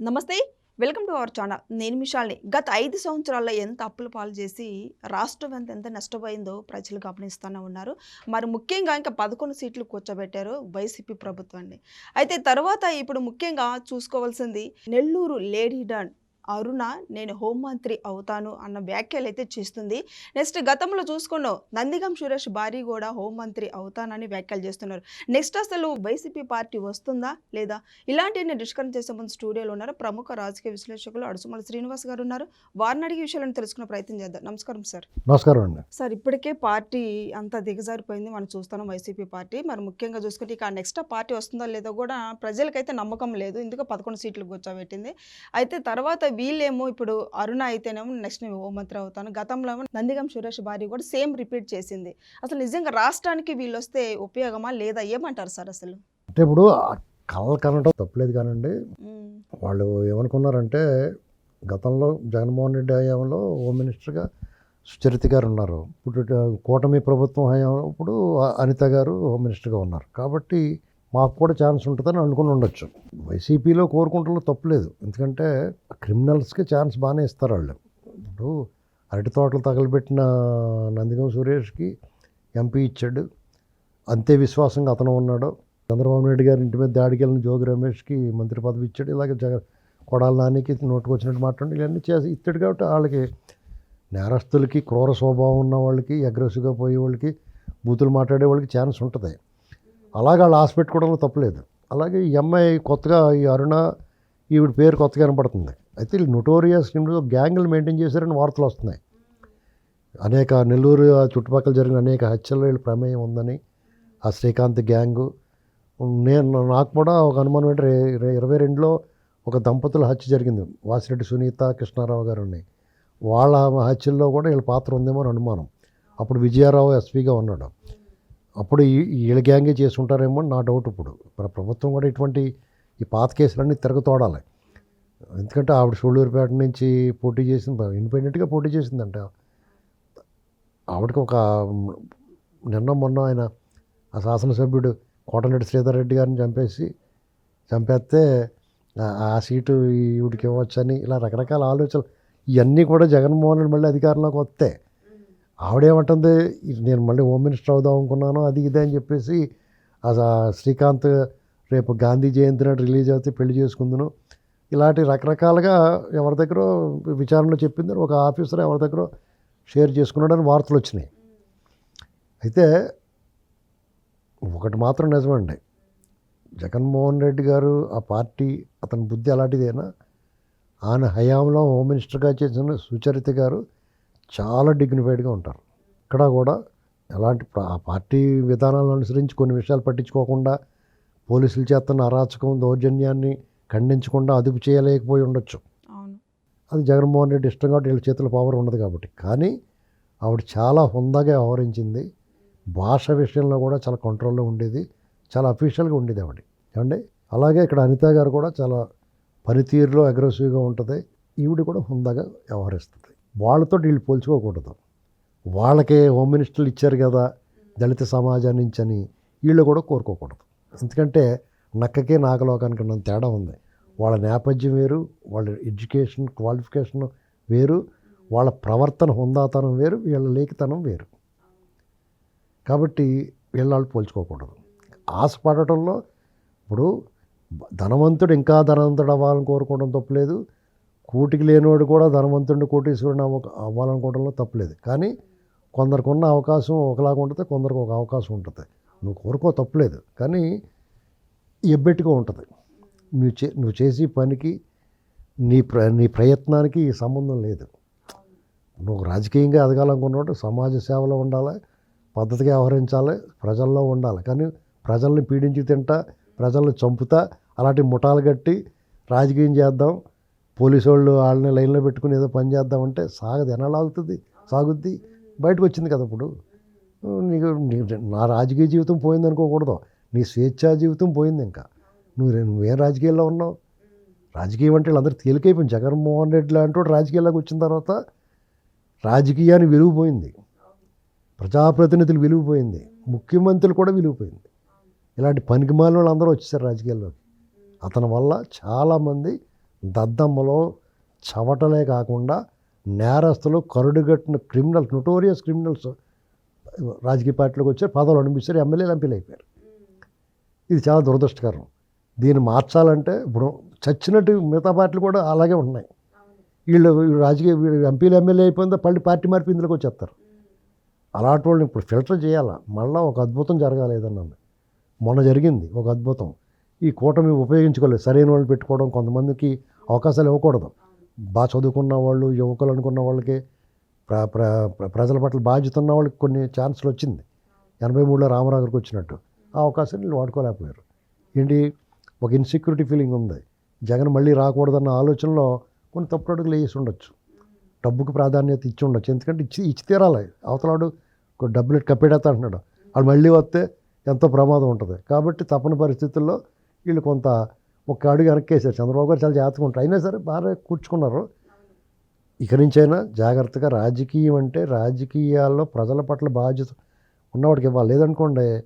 నమస్తే welcome to our channel. నేను మిషాల్ని గత ఐదు సంవత్సరాల్లో ఎంత అప్పుల పాలు చేసి రాష్ట్రం ఎంత ఎంత నష్టపోయిందో ప్రజలు గమనిస్తూనే ఉన్నారు. మరి ముఖ్యంగా ఇంకా పదకొండు సీట్లు కూర్చోబెట్టారు వైసీపీ ప్రభుత్వాన్ని. అయితే తర్వాత ఇప్పుడు ముఖ్యంగా చూసుకోవాల్సింది నెల్లూరు లేడీ డాన్ అరుణ నేను హోంమంత్రి అవుతాను అన్న వ్యాఖ్యలు అయితే చేస్తుంది. నెక్స్ట్ గతంలో చూసుకున్నాం నందిగం సురేష్ భారీ కూడా హోంమంత్రి అవుతానని వ్యాఖ్యలు చేస్తున్నారు. నెక్స్ట్ అసలు వైసీపీ పార్టీ వస్తుందా లేదా? ఇలాంటివన్నీ డిస్కస్ చేసే ముందు స్టూడియోలో ఉన్నారు ప్రముఖ రాజకీయ విశ్లేషకులు అడుసుమల శ్రీనివాస్ గారు ఉన్నారు. వారిని అడిగే విషయాలను తెలుసుకునే ప్రయత్నం చేద్దాం. నమస్కారం సార్. నమస్కారం అండి. సార్ ఇప్పటికే పార్టీ అంతా దిగజారిపోయింది. మనం చూస్తున్నాం వైసీపీ పార్టీ. మరి ముఖ్యంగా చూసుకుంటే ఇక నెక్స్ట్ పార్టీ వస్తుందో లేదో కూడా ప్రజలకైతే నమ్మకం లేదు. ఎందుకు పదకొండు సీట్లు కూర్చోబెట్టింది. అయితే తర్వాత వీళ్ళేమో ఇప్పుడు అరుణ అయితేనేమో నెక్స్ట్ నేను హోంమంత్రి అవుతాను గతంలో నందిగం సురేష్ భార్య కూడా సేమ్ రిపీట్ చేసింది. అసలు నిజంగా రాష్ట్రానికి వీళ్ళు వస్తే ఉపయోగమా లేదా? ఏమంటారు సార్ అసలు? అంటే ఇప్పుడు కళలు కనడం తప్పలేదు కానండి. వాళ్ళు ఏమనుకున్నారంటే గతంలో జగన్మోహన్ రెడ్డి హయాంలో హోమ్ మినిస్టర్గా సుచరిత గారు ఉన్నారు. ఇప్పుడు కూటమి ప్రభుత్వం హయాంలో ఇప్పుడు అనిత గారు హోమ్ మినిస్టర్గా ఉన్నారు. కాబట్టి మాకు కూడా ఛాన్స్ ఉంటుందని అనుకుని ఉండొచ్చు. వైసీపీలో కోరుకుంటున్న తప్పులేదు ఎందుకంటే క్రిమినల్స్కి ఛాన్స్ బాగానే ఇస్తారు వాళ్ళు. ఇప్పుడు అరటి తోటలు తగలబెట్టిన నందిగం సురేష్కి ఎంపీ ఇచ్చాడు. అంతే విశ్వాసంగా అతను ఉన్నాడు. చంద్రబాబు నాయుడు గారి ఇంటి మీద దాడికి వెళ్ళిన జోగి రమేష్కి మంత్రి పదవి ఇచ్చాడు. ఇలాగే జగన్ కొడాల నానికి నోటుకు వచ్చినట్టు మాట్లాడి ఇవన్నీ చేసి ఇస్తాడు కాబట్టి వాళ్ళకి నేరస్తులకి క్రూర స్వభావం ఉన్న వాళ్ళకి అగ్రెసివ్గా పోయే వాళ్ళకి బూతులు మాట్లాడే వాళ్ళకి ఛాన్స్ ఉంటుంది. అలాగే వాళ్ళు ఆశ పెట్టుకోవడంలో తప్పలేదు. అలాగే ఈ అమ్మాయి కొత్తగా ఈ అరుణ ఈవిడ పేరు కొత్తగా కనపడుతుంది. అయితే వీళ్ళు నొటోరియస్ గ్యాంగులు మెయింటైన్ చేశారని వార్తలు వస్తున్నాయి. అనేక నెల్లూరు చుట్టుపక్కల జరిగిన అనేక హత్యల్లో వీళ్ళ ప్రమేయం ఉందని ఆ శ్రీకాంత్ గ్యాంగు. నేను నాకు కూడా ఒక అనుమానం ఏంటంటే ఇరవై రెండులో ఒక దంపతుల హత్య జరిగింది. వాసిరెడ్డి సునీత కృష్ణారావు గారిని. వాళ్ళ హత్యల్లో కూడా వీళ్ళ పాత్ర ఉందేమో అని అనుమానం. అప్పుడు విజయారావు ఎస్పీగా ఉన్నాడు. అప్పుడు ఈ- వీళ్ళ గ్యాంగే చేసుకుంటారేమో నా డౌట్ ఇప్పుడు. మన ప్రభుత్వం కూడా ఇటువంటి ఈ పాత కేసులన్నీ తిరగతోడాలి. ఎందుకంటే ఆవిడ సూళ్ళూరుపేట నుంచి పోటీ చేసింది ఇండిపెండెంట్గా పోటీ చేసిందంట. ఆవిడకి ఒక నిన్న మొన్న ఆయన ఆ శాసనసభ్యుడు కోటనరెడ్డి శ్రీధర్ రెడ్డి గారిని చంపేసి చంపేస్తే ఆ- ఆ సీటు ఈవిడికి ఇవ్వచ్చని ఇలా రకరకాల ఆలోచనలు. ఇవన్నీ కూడా జగన్మోహన్ రెడ్డి మళ్ళీ అధికారంలోకి వస్తే ఆవిడేమంటుంది ఇది నేను మళ్ళీ హోమ్ మినిస్టర్ అవుదాం అనుకున్నాను అది ఇదే అని చెప్పేసి ఆ శ్రీకాంత్ రేపు గాంధీ జయంతి నాడు రిలీజ్ అవుతే పెళ్ళి చేసుకుందును. ఇలాంటి రకరకాలుగా ఎవరి దగ్గర విచారణలో చెప్పింది ఒక ఆఫీసర్ ఎవరి దగ్గర షేర్ చేసుకున్నాడని వార్తలు వచ్చినాయి. అయితే ఒకటి మాత్రం నిజమండి. జగన్మోహన్ రెడ్డి గారు ఆ పార్టీ అతని బుద్ధి అలాంటిదేనా? ఆయన హయాంలో హోమ్ మినిస్టర్గా చేసిన సుచరిత గారు చాలా డిగ్నిఫైడ్గా ఉంటారు. ఇక్కడ కూడా ఎలాంటి పార్టీ విధానాలను అనుసరించి కొన్ని విషయాలు పట్టించుకోకుండా పోలీసులు చేస్తున్న అరాచకం దౌర్జన్యాన్ని ఖండించకుండా అదుపు చేయలేకపోయి ఉండొచ్చు. అది జగన్మోహన్ రెడ్డి ఇష్టం కాబట్టి వీళ్ళ చేతుల పవర్ ఉండదు కాబట్టి. కానీ ఆవిడ చాలా హుందాగా వ్యవహరించింది. భాష విషయంలో కూడా చాలా కంట్రోల్లో ఉండేది. చాలా అఫీషియల్గా ఉండేది ఆవిడ. ఏమండి? అలాగే ఇక్కడ అనిత గారు కూడా చాలా పనితీరులో అగ్రెసివ్గా ఉంటుంది. ఈవిడ కూడా హుందాగా వ్యవహరిస్తుంది. వాళ్ళతో వీళ్ళు పోల్చుకోకూడదు. వాళ్ళకే హోమ్ మినిస్టర్లు ఇచ్చారు కదా దళిత సమాజం నుంచి అని వీళ్ళు కూడా కోరుకోకూడదు. ఎందుకంటే నక్కకే నాగలోకానికి ఉన్న తేడా ఉంది. వాళ్ళ నేపథ్యం వేరు వాళ్ళ ఎడ్యుకేషన్ క్వాలిఫికేషన్ వేరు వాళ్ళ ప్రవర్తన హుందాతనం వేరు వీళ్ళ లేఖితనం వేరు. కాబట్టి వీళ్ళ వాళ్ళు పోల్చుకోకూడదు. ఆశపడటంలో ఇప్పుడు ధనవంతుడు ఇంకా ధనవంతుడు అవ్వాలని కోరుకోవడం తప్పులేదు కూటికి లేనివాడు కూడా ధనవంతుడిని కోటీశ్వరుని అవ్వ అవ్వాలనుకోవడంలో తప్పులేదు. కానీ కొందరికి ఉన్న అవకాశం ఒకలాగా ఉంటుంది కొందరికి ఒక అవకాశం ఉంటుంది. నువ్వు కోరుకో తప్పులేదు. కానీ ఎబ్బెట్టుగా ఉంటుంది. నువ్వు చే నువ్వు చేసే పనికి నీ ప్ర నీ ప్రయత్నానికి సంబంధం లేదు. నువ్వు రాజకీయంగా ఎదగాలనుకున్నట్టు సమాజ సేవలో ఉండాలి పద్ధతిగా వ్యవహరించాలి ప్రజల్లో ఉండాలి. కానీ ప్రజల్ని పీడించి తింటా ప్రజల్ని చంపుతా అలాంటి ముఠాలు కట్టి రాజకీయం చేద్దాం పోలీసు వాళ్ళు వాళ్ళని లైన్లో పెట్టుకుని ఏదో పని చేద్దామంటే సాగదు. ఎన్నాళ్ళాగుతుంది సాగుద్ది? బయటకు వచ్చింది కదా ఇప్పుడు నీకు నా రాజకీయ జీవితం పోయింది అనుకోకూడదు. నీ స్వేచ్ఛా జీవితం పోయింది ఇంకా. నువ్వు నువ్వేం రాజకీయాల్లో ఉన్నావు? రాజకీయం అంటే వీళ్ళందరూ తేలికైపోయింది. జగన్మోహన్ రెడ్డి లాంటి వాడు రాజకీయాల్లోకి వచ్చిన తర్వాత రాజకీయాన్ని విలువపోయింది ప్రజాప్రతినిధులు విలువపోయింది ముఖ్యమంత్రులు కూడా విలువపోయింది ఇలాంటి పనికిమాలిన వాళ్ళు అందరూ వచ్చేసారు రాజకీయాల్లోకి. అతని వల్ల చాలామంది దద్దమ్మలో చవటలే కాకుండా నేరస్తులు కరుడుగట్టిన క్రిమినల్స్ నొటోరియస్ క్రిమినల్స్ రాజకీయ పార్టీలోకి వచ్చారు పదవులు అనిపిస్తారు ఎమ్మెల్యేలు ఎంపీలు అయిపోయారు ఇది చాలా దురదృష్టకరం. దీన్ని మార్చాలంటే ఇప్పుడు చచ్చినట్టు మిగతా పార్టీలు కూడా అలాగే ఉన్నాయి వీళ్ళు రాజకీయ ఎంపీలు ఎమ్మెల్యే అయిపోయిందో పల్లి పార్టీ మార్పు ఇందులోకి వచ్చేస్తారు. అలాంటి వాళ్ళని ఇప్పుడు ఫిల్టర్ చేయాలా? మళ్ళీ ఒక అద్భుతం జరగాలి ఏదన్నా మొన్న జరిగింది ఒక అద్భుతం. ఈ కూటమి ఉపయోగించుకోలేదు. సరైన వాళ్ళు పెట్టుకోవడం కొంతమందికి అవకాశాలు ఇవ్వకూడదు. బాగా చదువుకున్న వాళ్ళు యువకులు అనుకున్న వాళ్ళకి ప్ర ప్ర ప్ర- ప్రజల పట్ల బాధ్యత ఉన్న వాళ్ళకి కొన్ని ఛాన్సులు వచ్చింది. ఎనభై మూడులో రామరాగర్కి వచ్చినట్టు. ఆ అవకాశాన్ని వీళ్ళు వాడుకోలేకపోయారు. ఏంటి? ఒక ఇన్సెక్యూరిటీ ఫీలింగ్ ఉంది. జగన్ మళ్ళీ రాకూడదన్న ఆలోచనలో కొన్ని తప్పుడు అడుగులు వేసి ఉండొచ్చు. డబ్బుకు ప్రాధాన్యత ఇచ్చి ఉండొచ్చు. ఎందుకంటే ఇచ్చి ఇచ్చి తీరాలి. అవతలాడు డబ్బులు కప్పెడతా అంటున్నాడు. వాళ్ళు మళ్ళీ వస్తే ఎంతో ప్రమాదం ఉంటుంది. కాబట్టి తప్పని పరిస్థితుల్లో వీళ్ళు కొంత ఒక అడుగు వెనక్కేసారు చంద్రబాబు గారు చాలా జాగ్రత్తగా ఉంటారు. అయినా సరే బాగా కూర్చుకున్నారు. ఇక నుంచైనా జాగ్రత్తగా రాజకీయం అంటే రాజకీయాల్లో ప్రజల పట్ల బాధ్యత ఉన్నవాడికి ఇవ్వాలి. లేదనుకోండి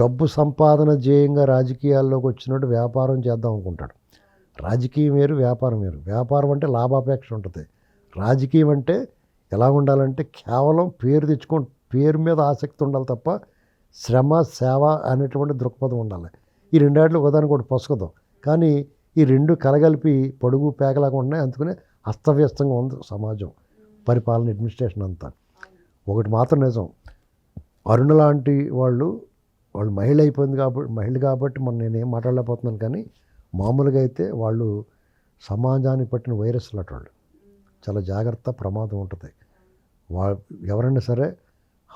డబ్బు సంపాదన ధ్యేయంగా రాజకీయాల్లోకి వచ్చినట్టు వ్యాపారం చేద్దాం అనుకుంటాడు. రాజకీయం వేరు వ్యాపారం వేరు. వ్యాపారం అంటే లాభాపేక్ష ఉంటుంది. రాజకీయం అంటే ఎలా ఉండాలంటే కేవలం పేరు తెచ్చుకో పేరు మీద ఆసక్తి ఉండాలి తప్ప శ్రమ సేవ అనేటువంటి దృక్పథం ఉండాలి. ఈ రెండాట్లు ఒకదానికి ఒకటి పొసగదు. కానీ ఈ రెండు కలగలిపి పొడుగు పేకలాగా ఉన్నాయి అందుకనే అస్తవ్యస్తంగా ఉంది సమాజం పరిపాలన అడ్మినిస్ట్రేషన్ అంతా. ఒకటి మాత్రం నిజం. అరుణ లాంటి వాళ్ళు వాళ్ళు మహిళ అయిపోయింది కాబట్టి మహిళ కాబట్టి మనం నేనేం మాట్లాడలేకపోతున్నాను కానీ మామూలుగా అయితే వాళ్ళు సమాజానికి పట్టిన వైరస్ లాంటి వాళ్ళు. చాలా జాగ్రత్త ప్రమాదం ఉంటుంది. వా ఎవరైనా సరే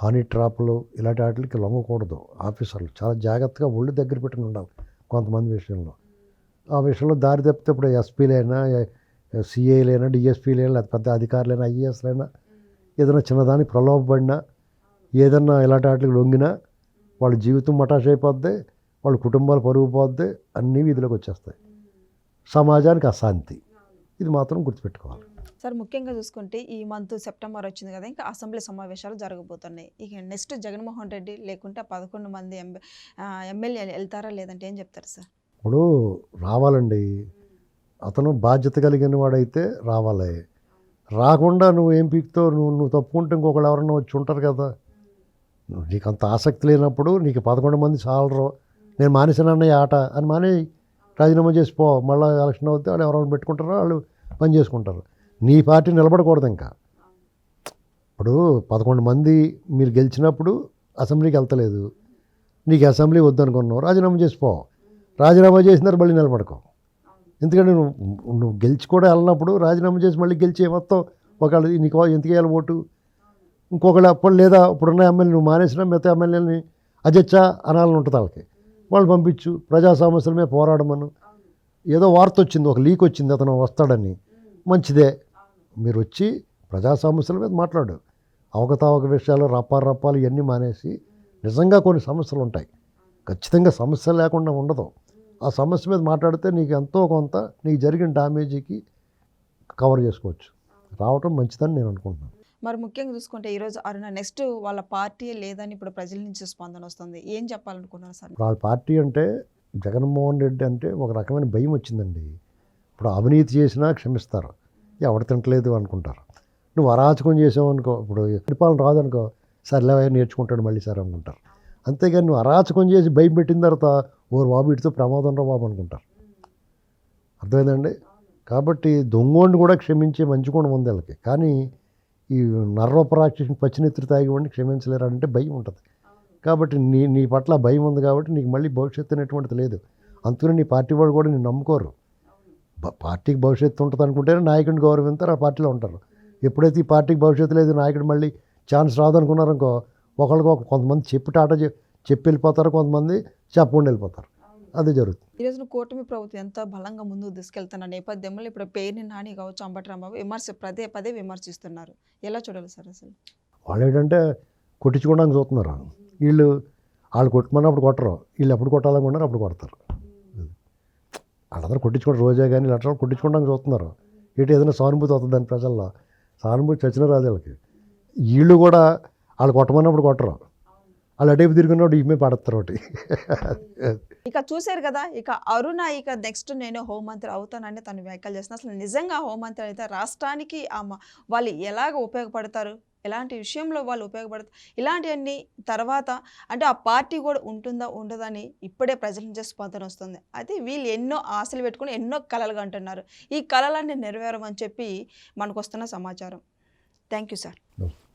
హానీ ట్రాప్లు ఇలాంటి వాటికి లొంగకూడదు. ఆఫీసర్లు చాలా జాగ్రత్తగా ఒళ్ళు దగ్గర పెట్టుకుని ఉండాలి కొంతమంది విషయంలో. ఆ విషయంలో దారి తప్పితే ఇప్పుడు ఎస్పీలైనా సిఐలైనా డిఎస్పీలైనా లేకపోతే పెద్ద అధికారులైనా ఐఏఎస్లైనా ఏదైనా చిన్నదానికి ప్రలోభపడినా ఏదన్నా ఇలాంటి వాటికి లొంగినా వాళ్ళ జీవితం మటాష్ అయిపోద్ది వాళ్ళ కుటుంబాలు పరుగు పోద్ది అన్నీ వీధిలోకి వచ్చేస్తాయి. సమాజానికి అశాంతి. ఇది మాత్రం గుర్తుపెట్టుకోవాలి. సార్ ముఖ్యంగా చూసుకుంటే ఈ మంత్ సెప్టెంబర్ వచ్చింది కదా ఇంకా అసెంబ్లీ సమావేశాలు జరగబోతున్నాయి. ఇక నెక్స్ట్ జగన్మోహన్ రెడ్డి లేకుంటే పదకొండు మంది ఎంబ ఎమ్మెల్యేలు వెళ్తారా లేదంటే ఏం చెప్తారు సార్? ఇప్పుడు రావాలండి. అతను బాధ్యత కలిగిన వాడైతే రావాలి. రాకుండా నువ్వు ఏం పీకుతావు నువ్వు నువ్వు తప్పుకుంటే ఇంకొకళ్ళు ఎవరన్నా వచ్చి ఉంటారు కదా. నువ్వు నీకు అంత ఆసక్తి లేనప్పుడు నీకు పదకొండు మంది చాలరు. నేను మానేసినన్న ఈ ఆట అని మానే రాజీనామా చేసిపో మళ్ళీ ఎలక్షన్ అవుతే వాళ్ళు ఎవరైనా పెట్టుకుంటారో వాళ్ళు పని చేసుకుంటారు. నీ పార్టీ నిలబడకూడదు ఇంకా. ఇప్పుడు పదకొండు మంది మీరు గెలిచినప్పుడు అసెంబ్లీకి వెళ్తలేదు. నీకు అసెంబ్లీ వద్దనుకున్నావు రాజీనామా చేసిపో రాజీనామా చేసినారు మళ్ళీ నిలబడకో. ఎందుకంటే నువ్వు నువ్వు గెలిచి కూడా వెళ్ళినప్పుడు రాజీనామా చేసి మళ్ళీ గెలిచి మొత్తం ఒకళ్ళు నీకు ఎందుకు వేయాలి ఓటు? ఇంకొకళ్ళు అప్పుడు లేదా ఇప్పుడున్న ఎమ్మెల్యే నువ్వు మానేసిన మిగతా ఎమ్మెల్యేని అజచ్చా అనాలని ఉంటుంది వాళ్ళకి. వాళ్ళు పంపించు ప్రజా సమస్యల మీద పోరాడమను. ఏదో వార్త వచ్చింది ఒక లీక్ వచ్చింది అతను వస్తాడని. మంచిదే. మీరు వచ్చి ప్రజా సమస్యల మీద మాట్లాడు. అవకతవక విషయాలు రప్పాలు రప్పాలు ఇవన్నీ మానేసి నిజంగా కొన్ని సమస్యలు ఉంటాయి. ఖచ్చితంగా సమస్య లేకుండా ఉండదు. ఆ సమస్య మీద మాట్లాడితే నీకు ఎంతో కొంత నీకు జరిగిన డ్యామేజీకి కవర్ చేసుకోవచ్చు. రావటం మంచిదని నేను అనుకుంటున్నాను. మరి ముఖ్యంగా చూసుకుంటే ఈరోజు అరుణ నెక్స్ట్ వాళ్ళ పార్టీ లేదని ఇప్పుడు ప్రజల నుంచి స్పందన వస్తుంది. ఏం చెప్పాలనుకున్నారు సార్ వాళ్ళ పార్టీ అంటే జగన్మోహన్ రెడ్డి అంటే ఒక రకమైన భయం వచ్చిందండి. ఇప్పుడు అవినీతి చేసినా క్షమిస్తారు. ఎవడు తింటలేదు అనుకుంటారు. నువ్వు అరాచకం చేసావు అనుకో ఇప్పుడు పరిపాలన రాదనుకో సర్లే నేర్చుకుంటాడు మళ్ళీ సార్ అనుకుంటారు. అంతేగాని నువ్వు అరాచకం చేసి భయం పెట్టిన తర్వాత ఓరు బాబు ఇటుతో ప్రమాదం రా బాబు అనుకుంటారు. అర్థమైందండి? కాబట్టి దొంగోడిని కూడా క్షమించే మంచి గుణం ఉంది వాళ్ళకి. కానీ ఈ నర్వపరాక్షిని పచ్చినెత్తులు తాగివ్వండి క్షమించలేరు అంటే భయం ఉంటుంది. కాబట్టి నీ నీ పట్ల భయం ఉంది కాబట్టి నీకు మళ్ళీ భవిష్యత్తు అనేటువంటిది లేదు. అందుకని నీ పార్టీ వాళ్ళు కూడా నేను నమ్ముకోరు. పార్టీకి భవిష్యత్తు ఉంటుంది అనుకుంటేనే నాయకుడిని గౌరవిస్తారు ఆ పార్టీలో ఉంటారు. ఎప్పుడైతే ఈ పార్టీకి భవిష్యత్తు లేదు నాయకుడు మళ్ళీ ఛాన్స్ రాదనుకున్నారనుకో ఒకరికి ఒక కొంతమంది చెప్పి టాటా చెప్పి వెళ్ళిపోతారు కొంతమంది చెప్పకుండా వెళ్ళిపోతారు అది జరుగుతుంది. ఈరోజు కూటమి ప్రభుత్వం ఎంత బలంగా ముందుకు తీసుకెళ్తున్న నేపథ్యంలో ఇప్పుడు పేరుని నాని కావచ్చు అంబటి రాంబాబు విమర్శ పదే పదే విమర్శిస్తున్నారు. ఎలా చూడాలి సార్ అసలు? వాళ్ళు ఏంటంటే కొట్టించుకోవడానికి చూస్తున్నారు? వీళ్ళు వాళ్ళు కొట్టమన్నప్పుడు కొట్టరు వీళ్ళు ఎప్పుడు కొట్టాలనుకున్నారు అప్పుడు కొడతారు. వాళ్ళందరూ కొట్టించుకోవడం రోజే కానీ లక్షలు కొట్టించుకోవడానికి చూస్తున్నారు. ఏంటి ఏదైనా సానుభూతి అవుతుంది దాని ప్రజల్లో? సానుభూతి చచ్చిన రాదు వీళ్ళకి. వీళ్ళు కూడా వాళ్ళు కొట్టమన్నప్పుడు కొట్టరు. వాళ్ళు అటైపు తిరిగినప్పుడు ఇమే పడతారు ఒకటి. ఇక చూశారు కదా ఇక అరుణ ఇక నెక్స్ట్ నేను హోంమంత్రి అవుతానని తను వ్యాఖ్యలు చేస్తున్నా అసలు నిజంగా హోంమంత్రి అయితే రాష్ట్రానికి వాళ్ళు ఎలాగ ఉపయోగపడతారు? ఎలాంటి విషయంలో వాళ్ళు ఉపయోగపడతారు ఇలాంటివన్నీ తర్వాత అంటే ఆ పార్టీ కూడా ఉంటుందా ఉండదని ఇప్పుడే ప్రజల నుంచి స్పందన వస్తుంది. అయితే వీళ్ళు ఎన్నో ఆశలు పెట్టుకుని ఎన్నో కళలు అంటున్నారు. ఈ కళలన్నీ నెరవేరమని చెప్పి మనకు వస్తున్న సమాచారం. Thank you sir.